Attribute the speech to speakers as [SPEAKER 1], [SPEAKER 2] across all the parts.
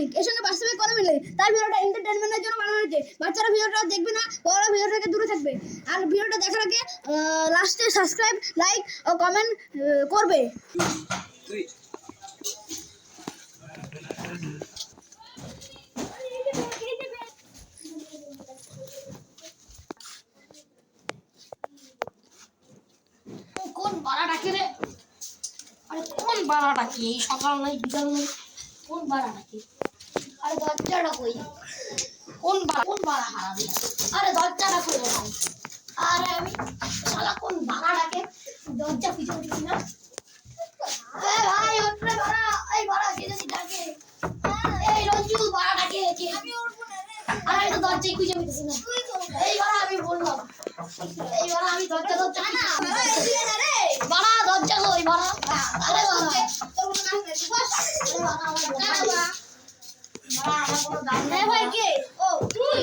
[SPEAKER 1] কাল্পনিক এর সঙ্গে বাস্তবিক কোনো মিল নেই। তাই ভিডিওটা এন্টারটেনমেন্টের জন্য বানানো হয়েছে। বাচ্চারা ভিডিওটা দেখবে না, বড়রা ভিডিও থেকে দূরে থাকবে। আর ভিডিওটা দেখার আগে লাস্টে সাবস্ক্রাইব লাইক ও কমেন্ট করবে।
[SPEAKER 2] কোন কোন বাড়াটাকে এই সকাল নাই বিকাল নাই কোন বাড়াটাকে আরে দরজাটা কই? কোন কোন বাড়া হারা দিলা আরে দরজাটা কই ভাই? আরে আমি শালা কোন বাড়াটাকে দরজা পিছু দিছি না? ভাই ওরে বাড়া এই বাড়া যদি ডাকে এই রঞ্জু বাড়াটাকে কে আমি উঠবো না রে। আরে তো দরজাই খুঁজে পেতেছি না। এই বাড়া আমি বললাম। এই বাড়া আমি দরজা দরজা না
[SPEAKER 1] হ্যাঁ এবার কি ও তুই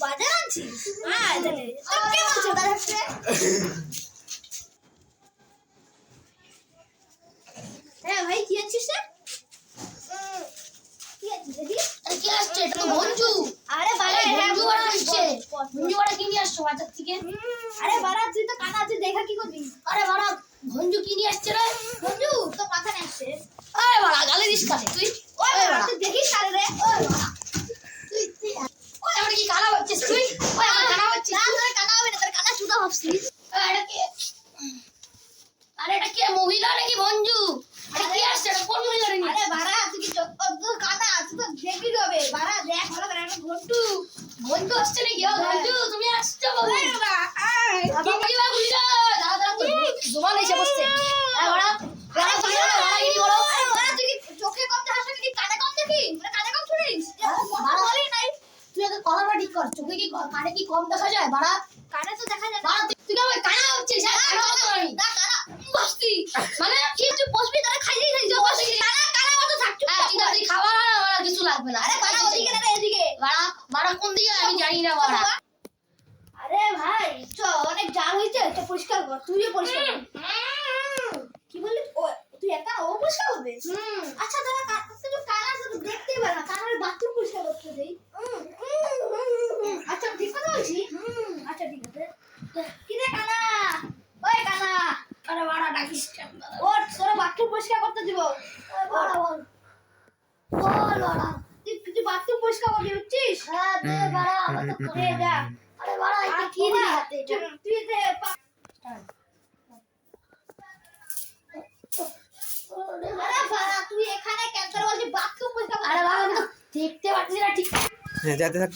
[SPEAKER 1] বাজার আনছিস হ্যাঁ কে বলছো দাদা হ্যাঁ ভাই কি উম, কি
[SPEAKER 2] আরে আসছে? এটা তো ভঞ্জু
[SPEAKER 1] আরে বাড়া হ্যাঁ,
[SPEAKER 2] ভঞ্জু বাড়া আসছে। ভঞ্জু বাড়া কি নিয়ে আসছো বাজার থেকে?
[SPEAKER 1] আরে বাড়া তুই তো কানা তুই দেখা কি করবি?
[SPEAKER 2] আরে বাড়া ভঞ্জু কি নিয়ে আসছে রে?
[SPEAKER 1] বন্ধু তো মাথা নেছে
[SPEAKER 2] আরে বাড়া গালি দিস কাছে তুই।
[SPEAKER 1] ওই
[SPEAKER 2] ওই
[SPEAKER 1] বাড়া
[SPEAKER 2] বাড়া।
[SPEAKER 1] তুই দেখিস কারে রে ওই বাড়া।
[SPEAKER 2] তুই তুই ওই আমার কি কানা হচ্ছিস তুই? ওই আমার কানা হচ্ছিস
[SPEAKER 1] না তোর কানা হবে না তোর কানা সুদা ভাবছিস।
[SPEAKER 2] আরে এটা কে? আরে এটা কে মহিলা নাকি ভঞ্জু আরে কি আসছে? এটা কোন মহিলা রে
[SPEAKER 1] আরে বাড়া তুই কি চোখ তোর কানা তুই তো দেখবি হবে বাড়া দেখ ভালো করে একটা ঘন্টু।
[SPEAKER 2] ভঞ্জু আসছে নাকি? ও তুমি আসছো
[SPEAKER 1] বাড়া
[SPEAKER 2] বসছে। বাড়া। বাড়া তুমি বাড়া করো
[SPEAKER 1] বাড়া তুই চোখে কম দেখাস কানে কম দেখি? কানে কম শুনিস?
[SPEAKER 2] বাড়া।
[SPEAKER 1] বলি নাই।
[SPEAKER 2] তুই আগে কলারটা ঠিক কর। চোখে কি কানে কি কম দেখা যায়? বাড়া।
[SPEAKER 1] কানে তো দেখা যায় না
[SPEAKER 2] বাড়া তুই কি আমার কানা হচ্ছিস হ্যাঁ কানা হতে পারি
[SPEAKER 1] না কানা বসতি
[SPEAKER 2] মানে
[SPEAKER 1] কি তুই বসবি তারা খাইলেই খাই যাও বসবি কানা কানা মতো থাক চুপ
[SPEAKER 2] হ্যাঁ ঠিক আছে তুই খাবার আনা বাড়া লাগবে না।
[SPEAKER 1] আরে বাড়া ওদিকে না এদিকে।
[SPEAKER 2] বাড়া বাড়া কোন দিকে? আমি জানি না বাড়া।
[SPEAKER 1] আরে ভাই চ অনেক জাল হয়েছে তো পরিষ্কার কর তুইও পরিষ্কার কি বললি? ও তুই একা? ও পরিষ্কার করবে? আচ্ছা দাদা কা- তুই তো কানা শুধু দেখতেই পারে না। কানার বাথরুম পরিষ্কার করতে দেই আচ্ছা ঠিক কথা বলছি? আচ্ছা ঠিক আছে। কি রে কানা? ওই কানা।
[SPEAKER 2] আরে বাড়া ডাকিস কেন বাড়া?
[SPEAKER 1] ও তোর বাথরুম পরিষ্কার করতে দিব।
[SPEAKER 2] বাড়া বল।
[SPEAKER 1] বল বাড়া বাথরুম পরিষ্কার করে
[SPEAKER 2] হ্যাঁ দে বাড়া আমার তো
[SPEAKER 1] দে। যা
[SPEAKER 2] আরে বাড়া এটা
[SPEAKER 1] কি রে
[SPEAKER 2] হাতে এটা।
[SPEAKER 1] তুই দে আরে বাড়া তুই এখানে ক্যান্সার বলছিস বাথরুম পরিষ্কার
[SPEAKER 2] আরে আমি তো দেখতে পাচ্ছি না ঠিক।
[SPEAKER 3] হ্যাঁ যাতে থাক